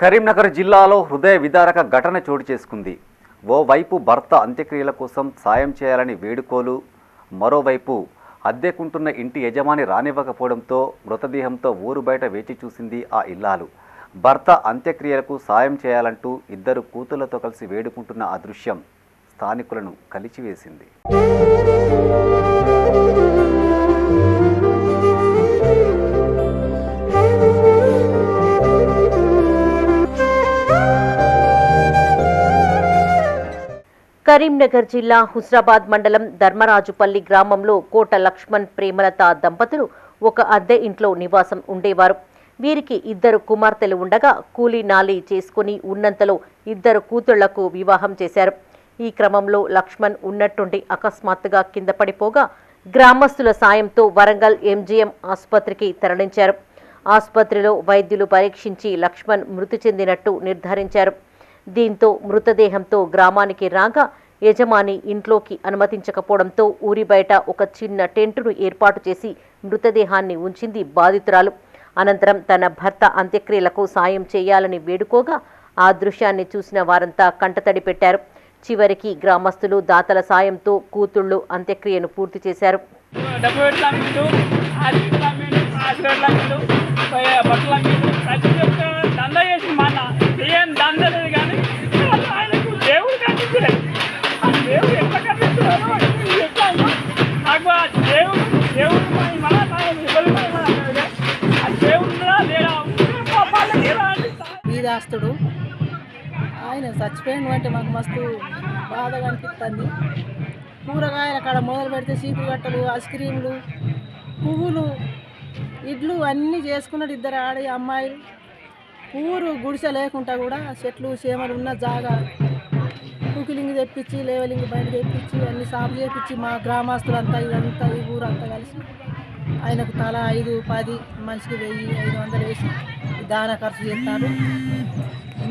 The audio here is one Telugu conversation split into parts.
కరీంనగర్ జిల్లాలో హృదయ విదారక ఘటన చోటు చేసుకుంది. ఓవైపు భర్త అంత్యక్రియల కోసం సాయం చేయాలని వేడుకోలు మరోవైపు అద్దెకుంటున్న ఇంటి యజమాని రానివ్వకపోవడంతో మృతదేహంతో ఊరు బయట వేచి చూసింది ఆ ఇల్లాలు. భర్త అంత్యక్రియలకు సాయం చేయాలంటూ ఇద్దరు కూతుళ్ళతో కలిసి వేడుకుంటున్న ఆ దృశ్యం స్థానికులను కలిచివేసింది. కరీంనగర్ జిల్లా హుస్రాబాద్ మండలం ధర్మరాజుపల్లి గ్రామంలో కోట లక్ష్మణ్ ప్రేమలత దంపతులు ఒక అద్దె ఇంట్లో నివాసం ఉండేవారు. వీరికి ఇద్దరు కుమార్తెలు ఉండగా కూలీ నాలి చేసుకుని ఉన్నంతలో ఇద్దరు కూతుళ్ళకు వివాహం చేశారు. ఈ క్రమంలో లక్ష్మణ్ ఉన్నట్టుండి అకస్మాత్తుగా కింద పడిపోగా గ్రామస్తుల సాయంతో వరంగల్ ఎంజీఎం ఆసుపత్రికి తరలించారు. ఆసుపత్రిలో వైద్యులు పరీక్షించి లక్ష్మణ్ మృతి చెందినట్టు నిర్ధారించారు. దీంతో మృతదేహంతో గ్రామానికి రాగా యజమాని ఇంట్లోకి అనుమతించకపోవడంతో ఊరి బయట ఒక చిన్న టెంటును ఏర్పాటు చేసి మృతదేహాన్ని ఉంచింది బాధితురాలు. అనంతరం తన భర్త అంత్యక్రియలకు సాయం చేయాలని వేడుకోగా ఆ దృశ్యాన్ని చూసిన వారంతా కంటతడి పెట్టారు. చివరికి గ్రామస్తులు దాతల సాయంతో కూతుళ్ళు అంత్యక్రియను పూర్తి చేశారు. డబ్బు బీదాస్తుడు ఆయన చచ్చిపోయిన అంటే మాకు మస్తు బాధగా అనిపిస్తుంది కూరగాయల కాడ మొదలు పెడితే సీపులు గట్టలు ఐస్ క్రీములు పువ్వులు ఇడ్లు అన్నీ చేసుకున్నాడు ఇద్దరు ఆడ అమ్మాయిలు. ఊరు గుడిసె లేకుండా కూడా చెట్లు చేమలు ఉన్న జాగా. కుకిలింగ్ తెప్పించి లేవలింగ్ బయట తెప్పించి అన్ని సాగు చేపించి మా గ్రామస్తులంతా ఇదంతా ఈ ఊరంతా కలిసి ఆయనకు తల ఐదు పది మనిషికి వెయ్యి ఐదు వందలు వేసి దాన ఖర్చు చేస్తారు.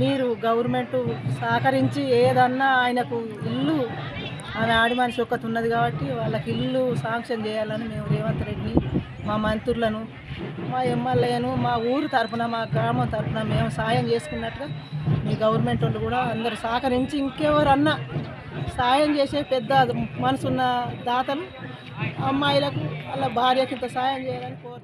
మీరు గవర్నమెంట్ సహకరించి ఏదన్నా ఆయనకు ఇల్లు ఆమె ఆడి మనిషి ఒక్కటి ఉన్నది కాబట్టి వాళ్ళకి ఇల్లు శాంక్షన్ చేయాలని మేము రేవంత్ రెడ్డిని మా మంత్రులను మా ఎమ్మెల్యేను మా ఊరు తరఫున మా గ్రామం తరఫున మేము సాయం చేసుకున్నట్టుగా మీ గవర్నమెంట్ వాళ్ళు కూడా అందరూ సహకరించి ఇంకెవరన్నా సాయం చేసే పెద్ద మనసున్న దాతలు అమ్మాయిలకు వాళ్ళ భార్యకి ఇంత సాయం చేయాలని కోరు